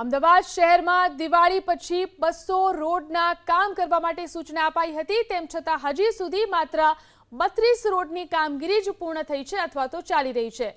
અમદાવાદ શહેરમાં દિવાળી પછી બસો રોડના કામ કરવા માટે સૂચના અપાઈ હતી. તેમ છતાં હજી સુધી માત્ર બત્રીસ રોડની કામગીરી જ પૂર્ણ થઈ છે અથવા તો ચાલી રહી છે.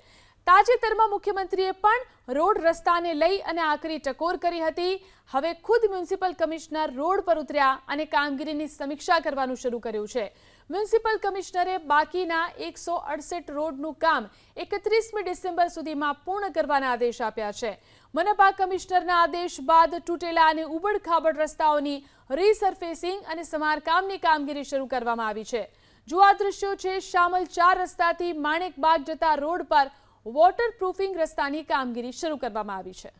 તાજેતરમાં મુખ્યમંત્રીએ પણ રોડ રસ્તાને લઈ અને આકરી ટકોર કરી હતી. હવે ખુદ મ્યુનિસિપલ કમિશનર રોડ પર ઉતર્યા અને કામગીરીની સમીક્ષા કરવાનું શરૂ કર્યું છે. મ્યુનિસિપલ કમિશનરે બાકીના એકસો અડસઠ રોડનું કામ એકત્રીસમી ડિસેમ્બર સુધીમાં પૂર્ણ કરવાના આદેશ આપ્યા છે. મનપા કમિશનરના આદેશ બાદ તૂટેલા અને ઉબડખાબડ રસ્તાઓની રીસર્ફેસિંગ અને સમારકામની કામગીરી શરૂ કરવામાં આવી છે. જો આ દ્રશ્યો છે, શામલ ચાર રસ્તાથી માણેકબાગ જતા રોડ પર વોટરપ્રૂફિંગ રસ્તાની કામગીરી શરૂ કરવામાં આવી છે.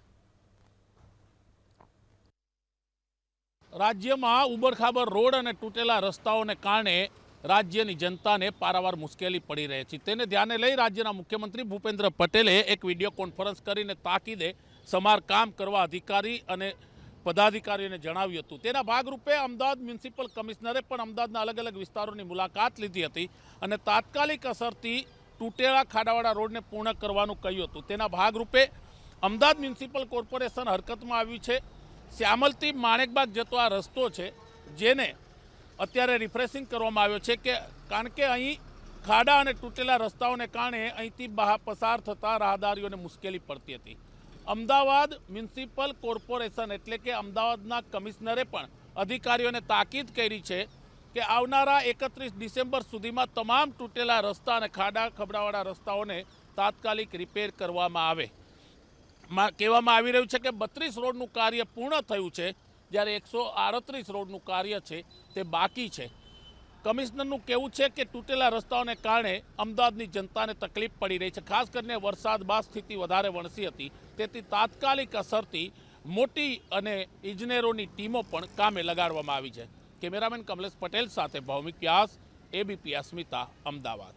રાજ્યમાં ઉબરખાબર રોડ અને તૂટેલા રસ્તાઓને કારણે રાજ્યની જનતાને પારાવાર મુશ્કેલી પડી રહી છે. તેને ધ્યાને લઈ રાજ્યના મુખ્યમંત્રી ભૂપેન્દ્ર પટેલે એક વીડિયો કોન્ફરન્સ કરીને તાકીદે સમારકામ કરવા અધિકારી અને પદાધિકારીઓને જણાવ્યું હતું. તેના ભાગરૂપે અમદાવાદ મ્યુનિસિપલ કમિશનરે પણ અમદાવાદના અલગ અલગ વિસ્તારોની મુલાકાત લીધી હતી અને તાત્કાલિક અસરથી તૂટેલા ખાડાવાળા રોડને પૂર્ણ કરવાનું કહ્યું હતું. તેના ભાગરૂપે અમદાવાદ મ્યુનિસિપલ કોર્પોરેશન હરકતમાં આવ્યું છે. શ્યામલથી માણેકબાગ જતો આ રસ્તો છે, જેને અત્યારે રિફ્રેશિંગ કરવામાં આવ્યો છે કે, કારણ કે અહીં ખાડા અને તૂટેલા રસ્તાઓને કારણે અહીંથી બહાર પસાર થતા રાહદારીઓને મુશ્કેલી પડતી હતી. અમદાવાદ મ્યુનિસિપલ કોર્પોરેશન એટલે કે અમદાવાદના કમિશનરે પણ અધિકારીઓને તાકીદ કરી છે કે આવનારા એકત્રીસ ડિસેમ્બર સુધીમાં તમામ તૂટેલા રસ્તા અને ખાડા ખબડાવાળા રસ્તાઓને તાત્કાલિક રિપેર કરવામાં આવે. કહેવામાં આવી રહ્યું છે કે બત્રીસ રોડનું કાર્ય પૂર્ણ થયું છે, જ્યારે એકસો આડત્રીસ રોડનું કાર્ય છે તે બાકી છે. કમિશનરનું કહેવું છે કે તૂટેલા રસ્તાઓને કારણે અમદાવાદની જનતાને તકલીફ પડી રહી છે. ખાસ કરીને વરસાદ બાદ સ્થિતિ વધારે વણસી હતી. તેથી તાત્કાલિક અસરથી મોટી અને ઇજનેરોની ટીમો પણ કામે લગાડવામાં આવી છે. કેમેરામેન કમલેશ પટેલ સાથે ભૌમિક વ્યાસ એબીપી અસ્મિતા અમદાવાદ.